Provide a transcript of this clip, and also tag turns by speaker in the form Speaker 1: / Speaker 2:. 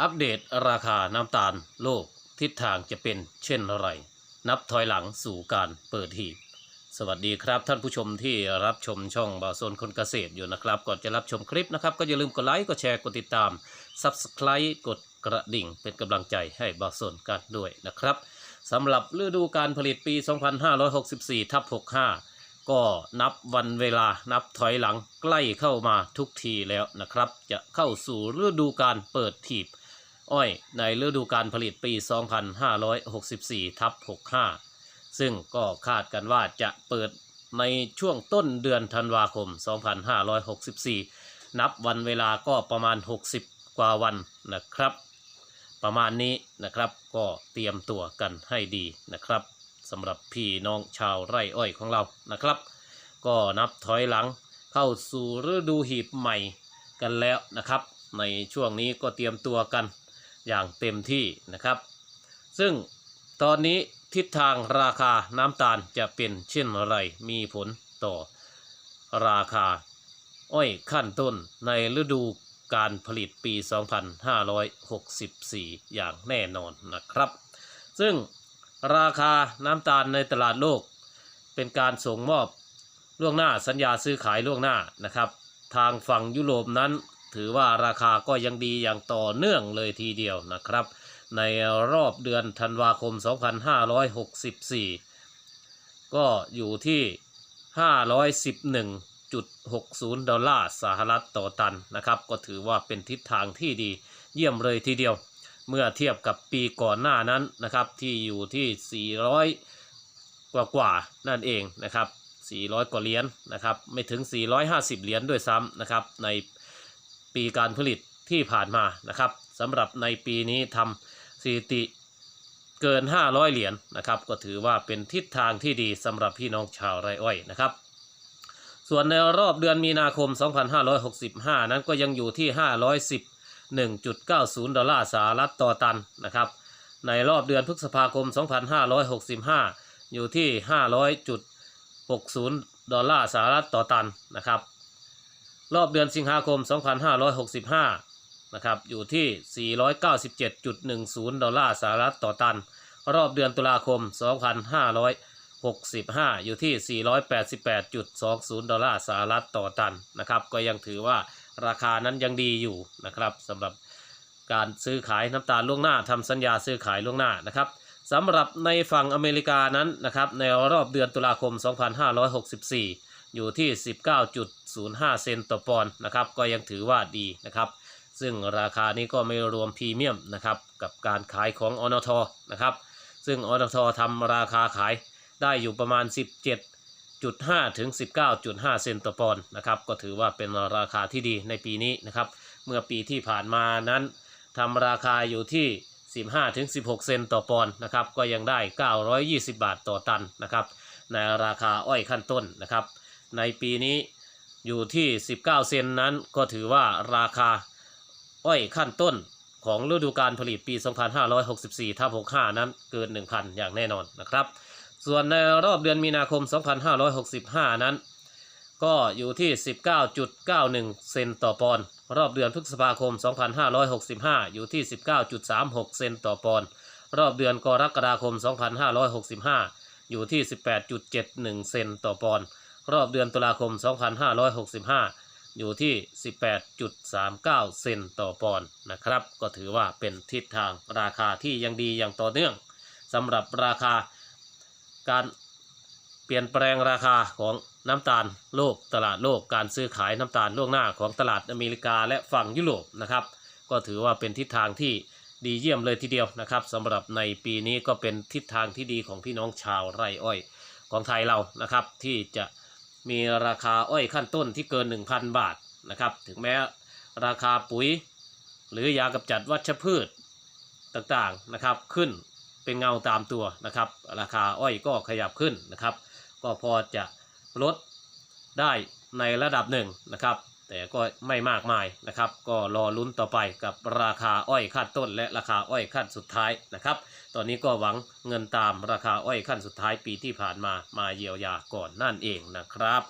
Speaker 1: อัปเดตราคาน้ำตาลโลกทิศทางจะเป็นเช่นไร นับถอยหลังสู่การเปิดหีบ สวัสดีครับท่านผู้ชมที่รับชมช่องบาโซนคนเกษตรอยู่นะครับ ก่อนจะรับชมคลิปนะครับ ก็อย่าลืมกดไลค์ กดแชร์ กดติดตาม Subscribe กดกระดิ่งเป็นกำลังใจให้บาโซนกันด้วยนะครับสำหรับฤดูการผลิตปี 2564 ทับ 65 ก็นับวันเวลานับถอยหลังใกล้เข้ามาทุกทีแล้วนะครับ จะเข้าสู่ฤดูการเปิดถีบ อ้อยในฤดูการผลิตปี 2564ทับ65 ซึ่งก็คาดกันว่าจะเปิดในช่วงต้นเดือนธันวาคม 2564 นับวันเวลาก็ประมาณ 60 กว่าวันนะครับ ประมาณนี้นะครับก็เตรียมตัวกันให้ดีนะครับสำหรับพี่น้องชาวไร่อ้อยของเรานะครับ ก็นับถอยหลังเข้าสู่ฤดูหีบใหม่กันแล้วนะครับ ในช่วงนี้ก็เตรียมตัวกัน อย่างเต็มที่นะครับ ซึ่งตอนนี้ทิศทางราคาน้ำตาลจะเป็นเช่นไรมีผลต่อราคาอ้อยขั้นต้นในฤดูการผลิตปี 2564 อย่างแน่นอนนะครับ ซึ่งราคาน้ำตาลในตลาดโลก เป็นการส่งมอบล่วงหน้าสัญญาซื้อขายล่วงหน้านะครับ ทางฝั่งยุโรปนั้น ถือว่าราคาก็ยังดีอย่างต่อเนื่องเลยทีเดียวนะครับ ในรอบเดือนธันวาคม 2564 ก็อยู่ที่ 511.60 ดอลลาร์สหรัฐต่อตันนะครับ ก็ถือว่าเป็นทิศทางที่ดีเยี่ยมเลยทีเดียว เมื่อเทียบกับปีก่อนหน้านั้นนะครับ ที่อยู่ที่ 400 กว่ากว่านั่นเองนะครับ 400 กว่าเหรียญนะครับ ไม่ถึง 450 เหรียญด้วยซ้ำนะครับใน ปีการผลิตที่ผ่านมานะครับสำหรับในปีนี้ทำสถิติเกิน 500 เหรียญนะครับ ก็ถือว่าเป็นทิศทางที่ดีสำหรับพี่น้องชาวไร่อ้อยนะครับ ส่วนในรอบเดือนมีนาคม 2565 นั้นก็ยังอยู่ที่ 511.90 ดอลลาร์สหรัฐต่อตันนะครับ ในรอบเดือนพฤษภาคม 2565 อยู่ที่ 500.60 ดอลลาร์สหรัฐต่อตันนะครับ รอบเดือนสิงหาคม 2565 นะครับ อยู่ที่ 497.10 ดอลลาร์สหรัฐต่อตัน รอบเดือนตุลาคม 2565 อยู่ที่ 488.20 ดอลลาร์สหรัฐต่อตัน นะครับ ก็ยังถือว่าราคานั้นยังดีอยู่นะครับสำหรับการซื้อขายน้ำตาลล่วงหน้าทำสัญญาซื้อขายล่วงหน้านะครับสำหรับในฝั่งอเมริกานั้นนะครับในรอบเดือนตุลาคม 2564 อยู่ที่ 19.05 เซนต์ต่อปอนด์นะครับ ก็ยังถือว่าดีนะครับ ซึ่งราคานี้ก็ไม่รวมพรีเมียมนะครับ กับการขายของอนทนะครับ ซึ่งอนททำราคาขายได้อยู่ประมาณ 17.5 ถึง 19.5 เซนต์ต่อปอนด์นะครับ ก็ถือว่าเป็นราคาที่ดีในปีนี้นะครับ เมื่อปีที่ผ่านมานั้นทำราคาอยู่ที่ 15 ถึง 16 เซนต์ต่อปอนด์นะครับ ก็ยังได้ 920 บาทต่อตันนะครับ ในราคาอ้อยขั้นต้นนะครับ ในปีนี้อยู่ที่ 19 เซนนั้นก็ถือว่าราคาอ้อยขั้นต้นของฤดูการผลิตปี 2564ทับ65 นั้นเกิน 1,000 อย่างแน่นอนนะครับ ส่วนในรอบเดือนมีนาคม 2565 นั้น ก็อยู่ที่ 19.91 เซนต์ต่อปอนด์รอบเดือนพฤษภาคม 2565 อยู่ที่ 19.36 เซนต์ต่อปอนด์รอบเดือนกรกฎาคม 2565 อยู่ที่ 18.71 เซนต์ต่อปอนด์ รอบเดือนตุลาคม 2565 อยู่ที่ 18.39 เซนต์ต่อปอนด์นะครับ ก็ถือว่าเป็นทิศทางราคาที่ยังดีอย่างต่อเนื่องสำหรับราคาการเปลี่ยนแปลงราคาของน้ำตาลโลกตลาดโลกการซื้อขายน้ำตาลล่วงหน้าของตลาดอเมริกาและฝั่งยุโรปนะครับ ก็ถือว่าเป็นทิศทางที่ดีเยี่ยมเลยทีเดียวนะครับสำหรับในปีนี้ก็เป็นทิศทางที่ดีของพี่น้องชาวไร่อ้อยของไทยเรานะครับ ที่จะ มีราคาอ้อยขั้นต้นที่เกิน 1,000 บาทนะครับ ถึงแม้ราคาปุ๋ย หรือยากำจัดวัชพืชต่างๆนะครับ ขึ้นเป็นเงาตามตัวนะครับ ราคาอ้อยก็ขยับขึ้นนะครับ ก็พอจะลดได้ในระดับหนึ่งนะครับ แต่ก็ไม่มากมายนะครับ ก็รอลุ้นต่อไปกับราคาอ้อยขั้นต้น และราคาอ้อยขั้นสุดท้ายนะครับ ตอนนี้ก็หวังเงินตามราคาอ้อยขั้นสุดท้ายปีที่ผ่านมามาเยียวยาก่อนนั่นเองนะครับ